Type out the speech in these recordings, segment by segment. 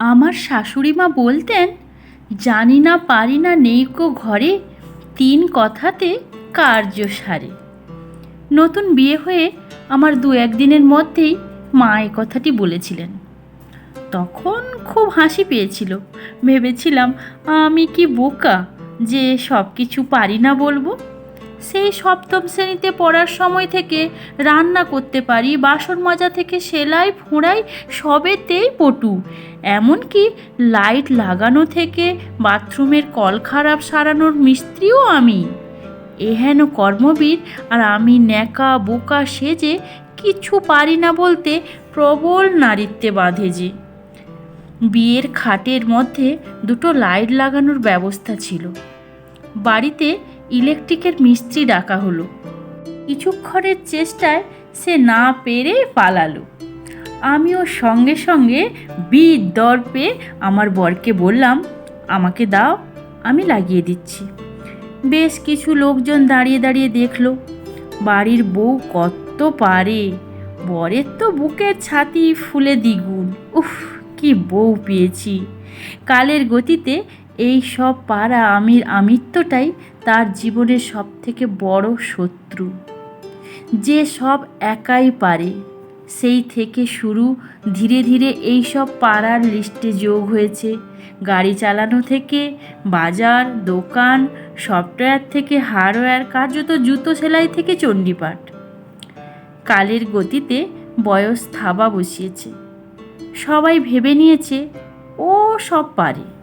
আমার শাশুড়ি মা বলতেন, জানি না পারি না নেই কো ঘরে, তিন কথাতে কার্য সারে। নতুন বিয়ে হয়ে আমার দু একদিনের মধ্যেই মা এ কথাটি বলেছিলেন। তখন খুব হাসি পেয়েছিল। ভেবেছিলাম, আমি কি বোকা যে সব কিছু পারি না বলব? সেই সপ্তম শ্রেণীতে পড়ার সময় থেকে রান্না করতে পারি, বাসন মাজা থেকে সেলাই, ফোঁড়াই সবেতেই পটু। এমনকি লাইট লাগানো থেকে বাথরুমের কল খারাপ সারানোর মিস্ত্রিও আমি। এহেন কর্মবীর আর আমি ন্যাকা বোকা সেজে কিছু পারি না বলতে প্রবল নারীত্বে বাঁধে যে। বিয়ের খাটের মধ্যে দুটো লাইট লাগানোর ব্যবস্থা ছিল। বাড়িতে ইলেকট্রিকের মিস্ত্রি ডাকা হলো। কিছুক্ষণের চেষ্টায় সে না পেরে পালালো। আমিও সঙ্গে সঙ্গে বিদ দর্পে আমার বরকে বললাম, আমাকে দাও, আমি লাগিয়ে দিচ্ছি। বেশ কিছু লোকজন দাঁড়িয়ে দাঁড়িয়ে দেখল। বাড়ির বউ কত পারে, বরের তো বুকের ছাতি ফুলে দ্বিগুণ। উফ, কি বউ পেয়েছি। কালের গতিতে এই সব পাড়া আমির আমিত্বটাই তার জীবনের সব থেকে বড় শত্রু। যে সব একাই পারে, সেই থেকে শুরু ধীরে ধীরে এই সব পাড়ার লিস্টে যোগ হয়েছে। গাড়ি চালানো থেকে, বাজার, দোকান, সফটওয়্যার থেকে, হার্ডওয়্যার, কার্যত জুতো সেলাই থেকে চণ্ডীপাঠ। কালের গতিতে বয়স থাবা বসিয়েছে। সবাই ভেবে নিয়েছে, ও সব পারে।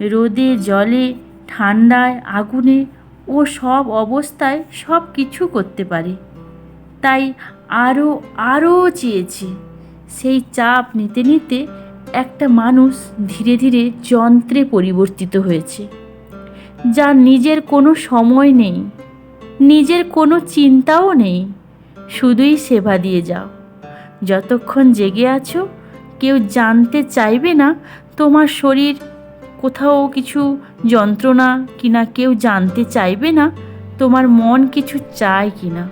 রোদে, জলে, ঠান্ডায়, আগুনে ও সব অবস্থায় সব কিছু করতে পারে। তাই আরও আরও চেয়েছে। সেই চাপ নিতে নিতে একটা মানুষ ধীরে ধীরে যন্ত্রে পরিবর্তিত হয়েছে। যার নিজের কোনো সময় নেই, নিজের কোনো চিন্তাও নেই। শুধুই সেবা দিয়ে যাও। যতক্ষণ জেগে আছো, কেউ জানতে চাইবে না তোমার শরীর কোথাও কিছু যন্ত্রণা কিনা কেউ জানতে চাইবে না, তোমার মন কিছু চায় কিনা।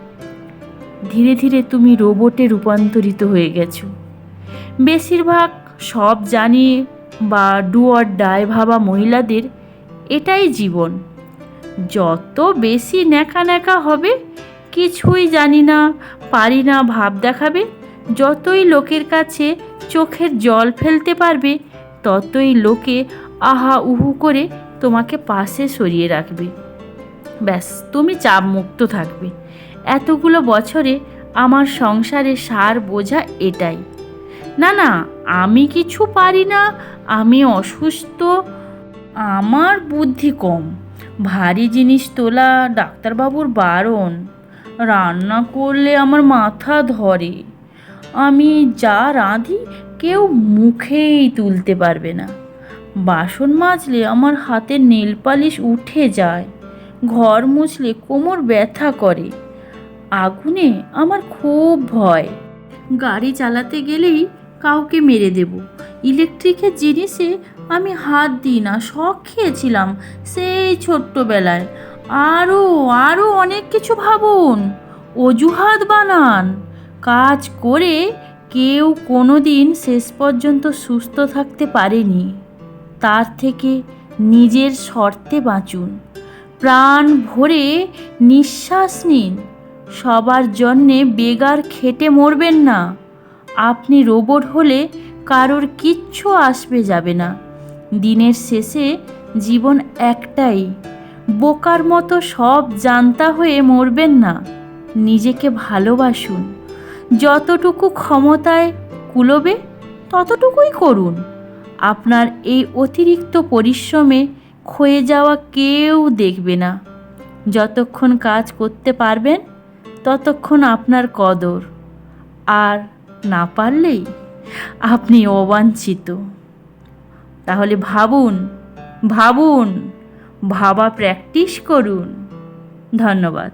ধীরে ধীরে তুমি রোবটে রূপান্তরিত হয়ে গেছো। বেশিরভাগ সব জানি বা ডু ডাই ভাবা মহিলাদের এটাই জীবন। যত বেশি ন্যাকা ন্যাকা হবে, কিছুই জানি না, পারি না ভাব দেখাবে, যতই লোকের কাছে চোখের জল ফেলতে পারবে, ততই লোকে আহা উহু করে তোমাকে পাশে সরিয়ে রাখবে। ব্যাস, তুমি চাপ মুক্ত থাকবে। এতগুলো বছরে আমার সংসারে সার বোঝা এটাই। না না, আমি কিছু পারি না, আমি অসুস্থ, আমার বুদ্ধি কম। ভারী জিনিস তোলা ডাক্তারবাবুর বারণ। রান্না করলে আমার মাথা ধরে। আমি যা রাঁধি কেউ মুখেই তুলতে পারবে না। বাসন মাজলে আমার হাতের নেল পালিশ উঠে যায়। ঘর মুছলে কোমর ব্যথা করে। আগুনে আমার খুব ভয়। গাড়ি চালাতে গেলেই কাউকে মেরে দেব। ইলেকট্রিকের জিনিসে আমি হাত দিই না, শখ খেয়েছিলাম সেই ছোট্টবেলায়। আরও আরও অনেক কিছু ভাবুন। অজুহাত বানান। কাজ করে কেউ কোনো দিন শেষ পর্যন্ত সুস্থ থাকতে পারেনি। তার থেকে নিজের শর্তে বাঁচুন। প্রাণ ভরে নিঃশ্বাস নিন। সবার জন্যে বেগার খেটে মরবেন না। আপনি রোবট হলে কারোর কিচ্ছু আসবে যাবে না। দিনের শেষে জীবন একটাই। বোকার মতো সব জানতা হয়ে মরবেন না। নিজেকে ভালোবাসুন। যতটুকু ক্ষমতায় কুলোবে, ততটুকুই করুন। আপনার এই অতিরিক্ত পরিশ্রমে ক্ষয়ে যাওয়া কেউ দেখবে না। যতক্ষণ কাজ করতে পারবেন, ততক্ষণ আপনার কদর। আর না পারলেই আপনি অবাঞ্ছিত। তাহলে ভাবুন ভাবুন, ভাবা প্র্যাকটিস করুন। ধন্যবাদ।